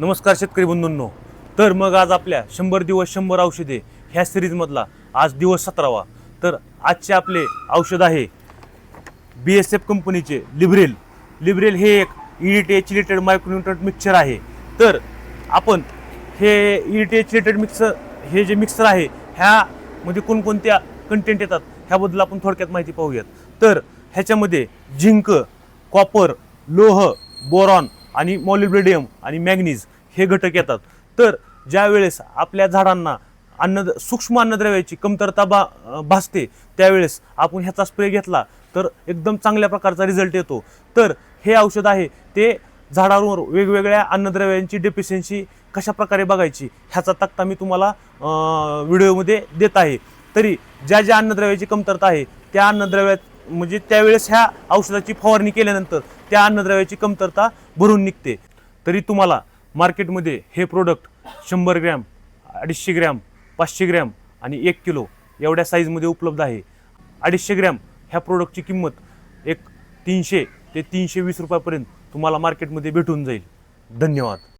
नमस्कार शेतकरी बंधूंनो. तर मग आज आपल्या शंभर दिवस शंभर औषधे ह्या सिरीजमधला आज दिवस सतरावा. तर आजचे आपले औषध आहे बी एस एफ कंपनीचे लिब्रेल. लिब्रेल हे एक E एचिलेटेड मायक्रोन्युट्रंट मिक्सर आहे. तर आपण हे E एचिलेटेड मिक्सर हे जे मिक्सर आहे ह्यामध्ये कोणकोणत्या कंटेंट येतात ह्याबद्दल आपण थोडक्यात माहिती पाहूयात. तर ह्याच्यामध्ये झिंक कॉपर लोह बोरॉन आणि मॉलिब्रेडियम आणि मॅग्नीज हे घटक येतात. तर ज्या वेळेस आपल्या झाडांना अन्न सूक्ष्म अन्नद्रव्याची कमतरता बा भासते त्यावेळेस आपण ह्याचा स्प्रे घेतला तर एकदम चांगल्या प्रकारचा रिझल्ट येतो. तर हे औषध आहे ते झाडांवर वेगवेगळ्या अन्नद्रव्यांची डेफिशियन्सी कशा प्रकारे बघायची ह्याचा तक्ता मी तुम्हाला व्हिडिओमध्ये देत आहे. तरी ज्या ज्या अन्नद्रव्याची कमतरता आहे त्या अन्नद्रव्यात म्हणजे त्यावेळेस ह्या औषधाची फवारणी केल्यानंतर त्या अन्नद्रव्याची कमतरता भरून निघते. तरी तुम्हाला मार्केटमध्ये हे प्रोडक्ट शंभर ग्रॅम अडीचशे ग्रॅम पाचशे ग्रॅम आणि एक किलो एवढ्या साईजमध्ये उपलब्ध आहे. अडीचशे ग्रॅम ह्या प्रोडक्टची किंमत एक तीनशे ते तीनशे वीस रुपयापर्यंत तुम्हाला मार्केटमध्ये भेटून जाईल. धन्यवाद.